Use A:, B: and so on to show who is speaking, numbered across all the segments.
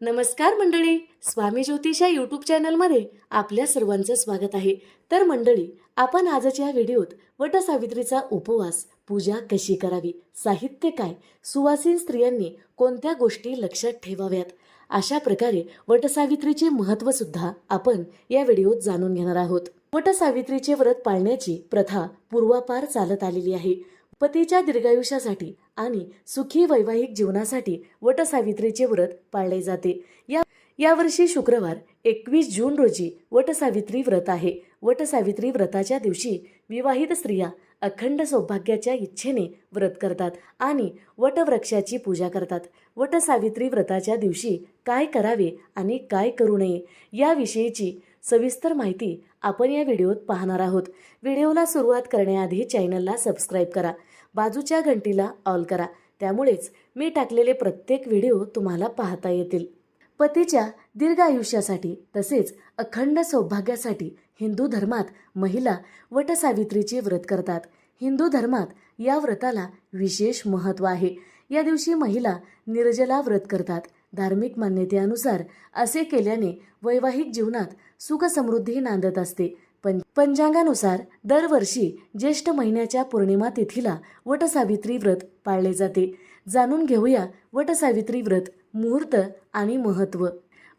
A: नमस्कार मंडळी स्वामी ज्योतिषा यूट्यूब चॅनलमध्ये आपल्या सर्वांचं स्वागत आहे. तर मंडळी आपण आजच्या व्हिडिओत वटसावित्रीचा उपवास पूजा कशी करावी साहित्य काय सुवासीन स्त्रियांनी कोणत्या गोष्टी लक्षात ठेवाव्यात अशा प्रकारे वटसावित्रीचे महत्त्वसुद्धा आपण या व्हिडिओत जाणून घेणार आहोत. वटसावित्रीचे व्रत पाळण्याची प्रथा पूर्वापार चालत आलेली आहे. पतीच्या दीर्घायुष्यासाठी आणि सुखी वैवाहिक जीवनासाठी वटसावित्रीचे व्रत पाळले जाते. या यावर्षी शुक्रवार एकवीस जून रोजी वटसावित्री व्रत आहे. वटसावित्री व्रताच्या दिवशी विवाहित स्त्रिया अखंड सौभाग्याच्या इच्छेने व्रत करतात आणि वटवृक्षाची पूजा करतात. वटसावित्री व्रताच्या दिवशी काय करावे आणि काय करू नये याविषयीची सविस्तर माहिती आपण या व्हिडिओत पाहणार आहोत. व्हिडिओला सुरुवात करण्याआधी चॅनलला सबस्क्राईब करा. बाजूच्या घंटीला ऑल करा. त्यामुळेच मी टाकलेले प्रत्येक व्हिडिओ तुम्हाला पाहता येतील. पतीच्या दीर्घ आयुष्यासाठी तसेच अखंड सौभाग्यासाठी हिंदू धर्मात महिला वटसावित्रीचे व्रत करतात. हिंदू धर्मात या व्रताला विशेष महत्त्व आहे. या दिवशी महिला निर्जला व्रत करतात. धार्मिक मान्यतेनुसार असे केल्याने वैवाहिक जीवनात सुखसमृद्धी नांदत असते. पण पंचांगानुसार दरवर्षी ज्येष्ठ महिन्याच्या पौर्णिमा तिथीला वटसावित्री व्रत पाळले जाते. जाणून घेऊया वटसावित्री व्रत मुहूर्त आणि महत्त्व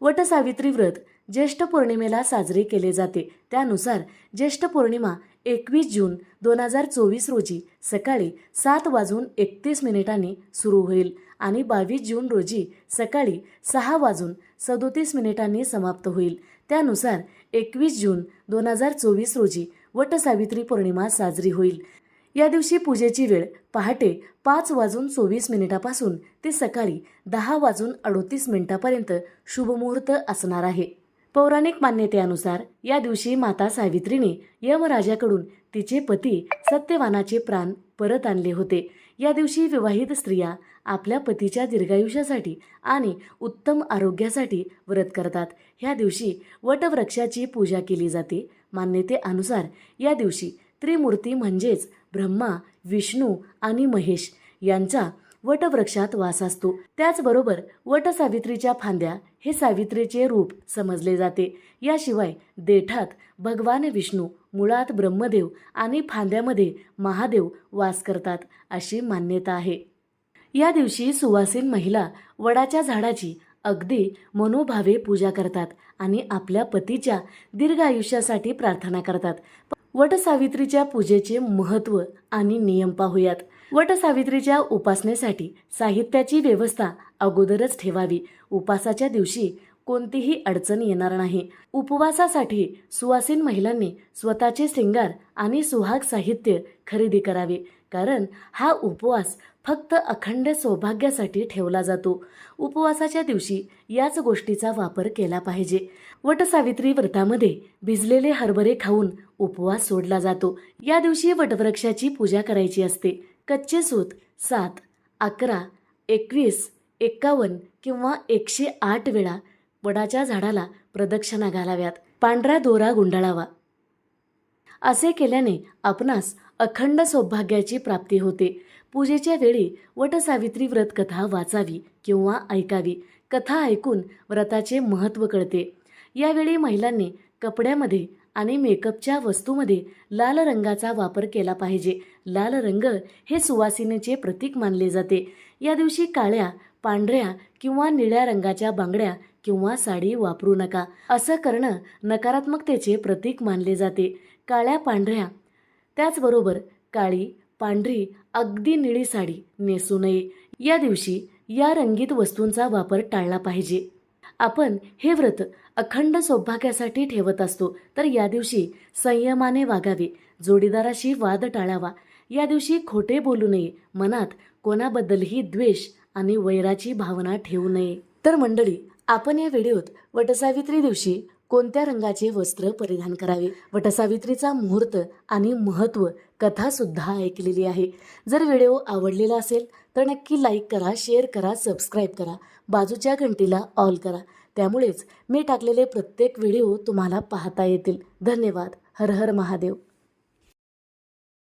A: वटसावित्री व्रत ज्येष्ठ पौर्णिमेला साजरे केले जाते. त्यानुसार ज्येष्ठ पौर्णिमा एकवीस जून दोन हजार चोवीस रोजी सकाळी सात वाजून एकतीस मिनिटांनी सुरू होईल आणि बावीस जून रोजी सकाळी सहा वाजून सदोतीस मिनिटांनी समाप्त होईल. त्यानुसार एकवीस जून दोन हजार चोवीस रोजी वटसावित्री पौर्णिमा साजरी होईल. या दिवशी पूजेची वेळ पहाटे पाच वाजून चोवीस मिनिटापासून ते सकाळी दहा वाजून अडोतीस मिनिटापर्यंत शुभमुहूर्त असणार आहे. पौराणिक मान्यतेनुसार या दिवशी माता सावित्रीने यमराजाकडून तिचे पती सत्यवानाचे प्राण परत आणले होते. या दिवशी विवाहित स्त्रिया आपल्या पतीच्या दीर्घायुष्यासाठी आणि उत्तम आरोग्यासाठी व्रत करतात. ह्या दिवशी वटवृक्षाची पूजा केली जाते. मान्यतेअनुसार या दिवशी त्रिमूर्ती म्हणजेच ब्रह्मा विष्णू आणि महेश यांचा वटवृक्षात वास असतो. त्याचबरोबर वटसावित्रीच्या फांद्या हे सावित्रीचे रूप समजले जाते. याशिवाय देठात भगवान विष्णू मुळात ब्रह्मदेव आणि फांद्यामध्ये महादेव वास करतात अशी मान्यता आहे. या दिवशी सुवासीन महिला वडाच्या झाडाची अगदी मनोभावे पूजा करतात आणि आपल्या पतीच्या दीर्घ आयुष्यासाठी प्रार्थना करतात. वटसावित्रीच्या पूजेचे महत्त्व आणि नियम पाहूयात. वटसावित्रीच्या उपासनेसाठी साहित्याची व्यवस्था अगोदरच ठेवावी. उपासाच्या दिवशी कोणतीही अडचण येणार नाही. उपवासासाठी सुवासीन महिलांनी स्वतःचे श्रृंगार आणि सुहाग साहित्य खरेदी करावे. कारण हा उपवास फक्त अखंड सौभाग्यासाठी ठेवला जातो. उपवासाच्या दिवशी याच गोष्टीचा वापर केला पाहिजे. वटसावित्री व्रतामध्ये भिजलेले हरभरे खाऊन उपवास सोडला जातो. या दिवशी वटवृक्षाची पूजा करायची असते. कच्चे सूत सात अकरा एकवीस एक्कावन्न किंवा एकशे आठ वेळा वडाच्या झाडाला प्रदक्षिणा घालाव्यात. पांढरा दोरा गुंडाळावा. असे केल्याने आपणास अखंड सौभाग्याची प्राप्ती होते. पूजेच्या वेळी वटसावित्री व्रत कथा वाचावी किंवा ऐकावी. कथा ऐकून व्रताचे महत्त्व कळते. यावेळी महिलांनी कपड्यामध्ये आणि मेकअपच्या वस्तूमध्ये लाल रंगाचा वापर केला पाहिजे. लाल रंग हे सुवासिनेचे प्रतीक मानले जाते. या दिवशी काळ्या पांढऱ्या किंवा निळ्या रंगाच्या बांगड्या किंवा साडी वापरू नका. असं करणं नकारात्मकतेचे प्रतीक मानले जाते. काळ्या पांढऱ्या त्याचबरोबर काळी पांढरी अगदी निळी साडी नेसू नये. या दिवशी या रंगीत वस्तूंचा वापर टाळला पाहिजे. आपण हे व्रत अखंड सौभाग्यासाठी ठेवत असतो तर या दिवशी संयमाने वागावे जोडीदाराशी वाद टाळावा. या दिवशी खोटे बोलू नये मनात कोणाबद्दलही द्वेष आणि वैराची भावना ठेवू नये. तर मंडळी आपण या व्हिडिओत वटसावित्री दिवशी कोणत्या रंगाचे वस्त्र परिधान करावे? वटसावित्रीचा मुहूर्त आणि महत्त्व कथासुद्धा ऐकलेली आहे. जर व्हिडिओ आवडलेला असेल तर नक्की लाईक करा शेअर करा सबस्क्राईब करा. बाजूच्या घंटीला ऑल करा. त्यामुळेच मी टाकलेले प्रत्येक व्हिडिओ तुम्हाला पाहता येतील. धन्यवाद. हर हर महादेव.